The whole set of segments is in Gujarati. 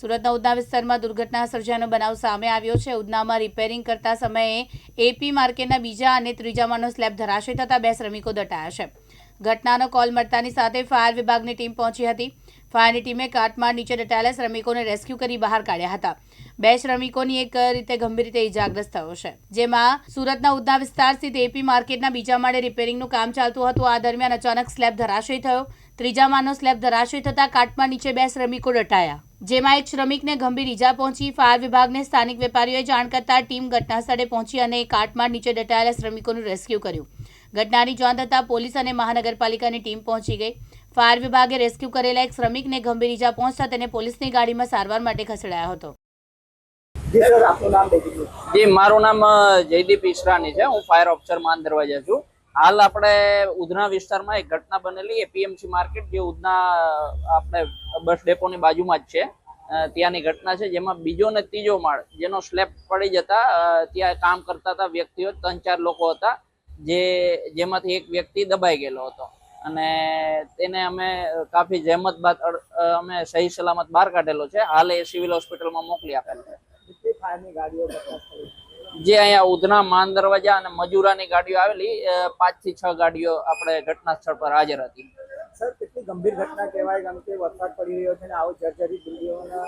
સુરતના ઉધના વિસ્તારમાં દુર્ઘટના સર્જાનો બનાવ સામે આવ્યો છે. ઉધનામાં રિપેરિંગ કરતા સમયે એપી માર્કેટના બીજા અને ત્રીજા માળનો સ્લેબ ધરાશય થતા બે શ્રમિકો દટાયા છે. ઘટનાનો કોલ મળતાની સાથે ફાયર વિભાગની ટીમ પહોંચી હતી. ફાયરની ટીમે કાટમાળ નીચે દટાયેલા શ્રમિકોને રેસ્ક્યુ કરી બહાર કાઢ્યા હતા. બે શ્રમિકોની એક રીતે ગંભીર રીતે ઇજાગ્રસ્ત થયો છે. જેમાં સુરતના ઉધના વિસ્તાર સ્થિત એપી માર્કેટના બીજા માળે રિપેરિંગનું કામ ચાલતું હતું. આ દરમિયાન અચાનક સ્લેબ ધરાશય થયો. ત્રીજા માનો સ્લેબ ધરાશય થતાં કાટમાં નીચે બે શ્રમિકો દટાયા જેમાં એક શ્રમિકને ગંભીર ઈજા પહોંચી. ફાયર વિભાગને સ્થાનિક વેપારીઓએ જાણ કરતા ટીમ ઘટના સ્થળે પહોંચી અને કાટમાં નીચે દટાયેલા શ્રમિકોનું રેસ્ક્યુ કર્યું. ઘટનાની જાણ થતાં પોલીસ અને મહાનગરપાલિકાની ટીમ પહોંચી ગઈ. ફાયર વિભાગે રેસ્ક્યુ કરેલા એક શ્રમિકને ગંભીર ઈજા પહોંચતા તેને પોલીસની ગાડીમાં સારવાર માટે ખસેડાયો હતો. જી મારું નામ જયદીપ ઈશરાની છે. હું ફાયર ઓફિસર માન દરવાજા છું. હાલ આપણે ઉધના વિસ્તારમાં એક ઘટના બનેલી એ પીએમસી માર્કેટ જે ઉધના આપણે બસ ડેપોની બાજુમાં જ છે. ત્યાંની ઘટના છે જેમાં બીજો ને ત્રીજો માળ જેનો સ્લેબ પડી જતા ત્યાં કામ કરતા હતા વ્યક્તિઓ, ત્રણ ચાર લોકો હતા, જે, જેમાંથી એક વ્યક્તિ દબાઈ ગયેલો હતો. અને તેને અમે કાફી જહેમત બાદ અમે સહી સલામત બહાર કાઢેલો છે. હાલ એ સિવિલ હોસ્પિટલમાં મોકલી આપેલ છે. જે અહીંયા ઉધના માન દરવાજા અને મજૂરાની ગાડીઓ આવેલી પાંચથી છ ગાડીઓ આપણે ઘટના સ્થળ પર હાજર હતી. સર કેટલી ગંભીર ઘટના કહેવાય? કારણ કે વરસાદ પડી રહ્યો છે અને આવો જર્જરિત બિલ્ડિંગોના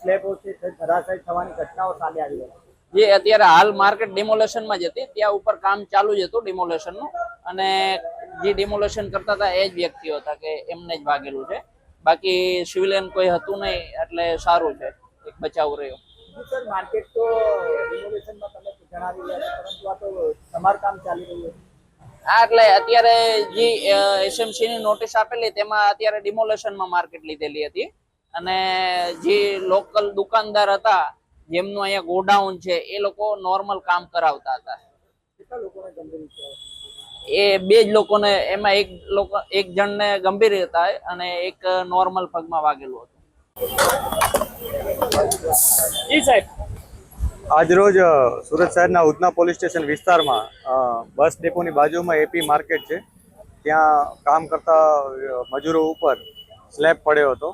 સ્લેબો છે તે થવાની ઘટનાઓ સામે આવી રહી જે અત્યારે હાલ માર્કેટ ડિમોલેશનમાં જ હતી. ત્યાં ઉપર કામ ચાલુ જ હતું ડિમોલેશનનું. અને જે ડિમોલેશન કરતા હતા એ જ વ્યક્તિઓ હતા કે એમને જ ભાગેલું છે. બાકી સિવિલિયન કોઈ હતું નહીં એટલે સારું છે. એક બચાવ રહ્યો. સર માર્કેટ તો રિનોવેશનમાં તમે જણાવી રહ્યા પરંતુ આ તો સમારકામ ચાલી રહ્યું છે. હા એટલે અત્યારે જે એસએમસી નોટિસ આપેલી તેમાં અત્યારે ડિમોલેશનમાં માર્કેટ લીધેલી હતી. અને જે લોકલ દુકાનદાર હતા જેમનું અહીંયા ગોડાઉન છે એ લોકો નોર્મલ કામ કરાવતા હતા. કેટલા લોકોને ગંભીર એ બે જ લોકોને એમાં એક લોકો એક જણને ગંભીર હતા અને એક નોર્મલ પગમાં વાગેલું હતું. જી સાહેબ. આજરોજ સુરત શહેરના ઉધના પોલીસ સ્ટેશન વિસ્તારમાં બસ ડેપોની બાજુમાં એપી માર્કેટ છે. ત્યાં કામ કરતા મજૂરો ઉપર સ્લેબ પડ્યો હતો.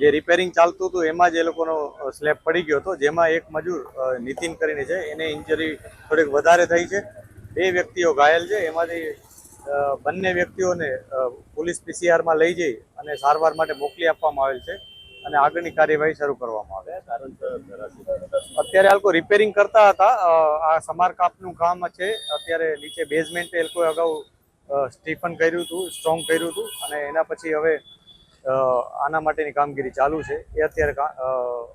જે રિપેરિંગ ચાલતું હતું, એમાં જ એ લોકોનો સ્લેબ પડી ગયો હતો. જેમાં એક મજૂર નીતિન કરીને છે. એને ઇન્જરી થોડીક વધારે થઈ છે. બે વ્યક્તિઓ ઘાયલ છે. એમાંથી બંને વ્યક્તિઓને પોલીસ પીસીઆરમાં લઈ જઈ અને સારવાર માટે મોકલી આપવામાં આવેલ છે. અને આગળની કાર્યવાહી શરૂ કરવામાં આવે. અત્યારે આ લોકો રિપેરિંગ કરતા હતા. આ સમારકાપનું કામ છે. અત્યારે નીચે બેઝમેન્ટ એ લોકોએ અગાઉ સ્ટીફન કર્યું હતું સ્ટ્રોંગ કર્યું હતું. અને એના પછી હવે આના માટેની કામગીરી ચાલુ છે. એ અત્યારે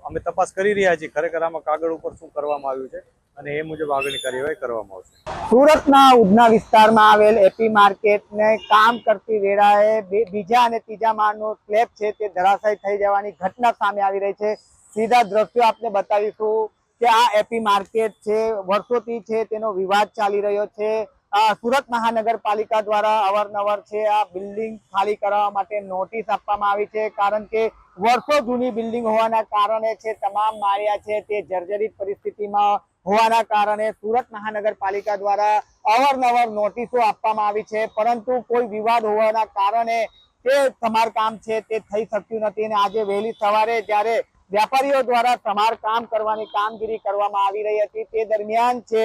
અમે તપાસ કરી રહ્યા છીએ ખરેખર આમાં કાગળ ઉપર શું કરવામાં આવ્યું છે અને એ મુજબ આગળની કાર્યવાહી કરવામાં આવશે. સુરતના ઉધના વિસ્તારમાં આવેલ એપી માર્કેટને કામ કરતી વેળાએ બીજા અને ત્રીજા માળનો સ્લેબ છે તે ધરાશાયી થઈ જવાની ઘટના સામે આવી રહી છે. સીધા દ્રશ્યો આપને બતાવીશું કે આ એપી માર્કેટ છે, વર્ષોથી છે તેનો વિવાદ ચાલી રહ્યો છે. સુરત મહાનગરપાલિકા દ્વારા અવારનવાર છે આ બિલ્ડિંગ ખાલી કરવા માટે નોટિસ આપવામાં આવી છે, કારણ કે વર્ષો જૂની બિલ્ડિંગ હોવાના કારણે છે, તમામ માળિયા છે તે જર્જરિત પરિસ્થિતિમાં હોવાના કારણે સુરત મહાનગરપાલિકા દ્વારા અવારનવાર નોટિસો આપવામાં આવી છે, પરંતુ કોઈ વિવાદ હોવાના કારણે તે સમારકામ છે તે થઈ શક્યું નથી અને આજે વહેલી સવારે જ્યારે વેપારીઓ દ્વારા સમારકામ કરવાની કામગીરી કરવામાં આવી રહી હતી. તે દરમિયાન છે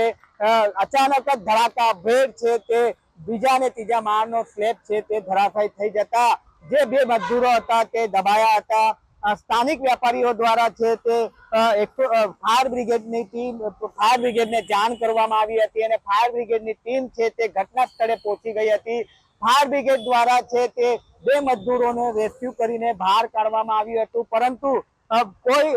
અચાનક જ ધડાકા ભેર છે તે બીજા અને ત્રીજા માળનો સ્લેબ છે તે ધરાશાય થઈ જતા જે બે મજદૂરો હતા તે દબાયા હતા. સ્થાનિક વેપારીઓ દ્વારા છે તે ફાયર બ્રિગેડની ટીમ, ફાયર બ્રિગેડને જાણ કરવામાં આવી હતી અને ફાયર બ્રિગેડની ટીમ છે તે ઘટના સ્થળે પહોંચી ગઈ હતી. ફાયર બ્રિગેડ દ્વારા છે તે બે મજદૂરોને રેસ્ક્યુ કરીને બહાર કાઢવામાં આવ્યું હતું. પરંતુ કોઈ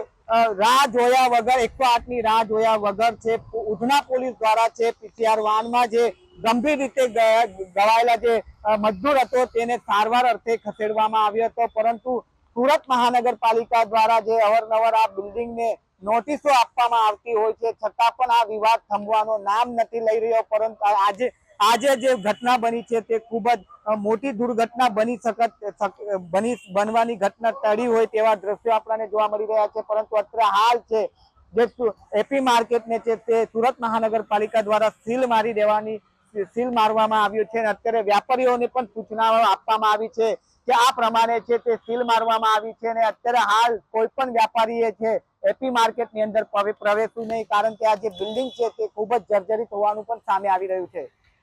રાહ જોયા વગર એકસો આઠની રાહ જોયા વગર છે ઉધના પોલીસ દ્વારા છે પીસીઆર વાનમાં જે ગંભીર રીતે ગવાયેલા જે મજદૂર હતો, તેને સારવાર અર્થે ખસેડવામાં આવ્યો હતો. પરંતુ સુરત મહાનગરપાલિકા દ્વારા જે અવારનવાર આ બિલ્ડિંગને નોટિસો આપવામાં આવતી હોય છે, છતાં પણ આ વિવાદ થંભવાનો નામ નથી લઈ રહ્યો. પરંતુ આજે આજે જે ઘટના બની છે તે ખૂબ જ મોટી દુર્ઘટના બની શકત બની, બનવાની ઘટના ટળી હોય તેવા દ્રશ્યો આપણને જોવા મળી રહ્યા છે. પરંતુ અત્યારે હાલ છે જે એપી માર્કેટને છે તે સુરત મહાનગરપાલિકા દ્વારા સીલ મારી દેવાની, સીલ મારવામાં આવ્યું છે અને અત્યારે વ્યાપારીઓને પણ સૂચનાઓ આપવામાં આવી છે કે આ પ્રમાણે છે તે સીલ મારવામાં આવી છે અને અત્યારે હાલ કોઈ પણ વેપારીએ છે એપી માર્કેટની અંદર પ્રવેશવું નહીં. કારણ કે આ જે બિલ્ડિંગ છે તે ખૂબ જ જર્જરિત હોવાનું પણ સામે આવી રહ્યું છે.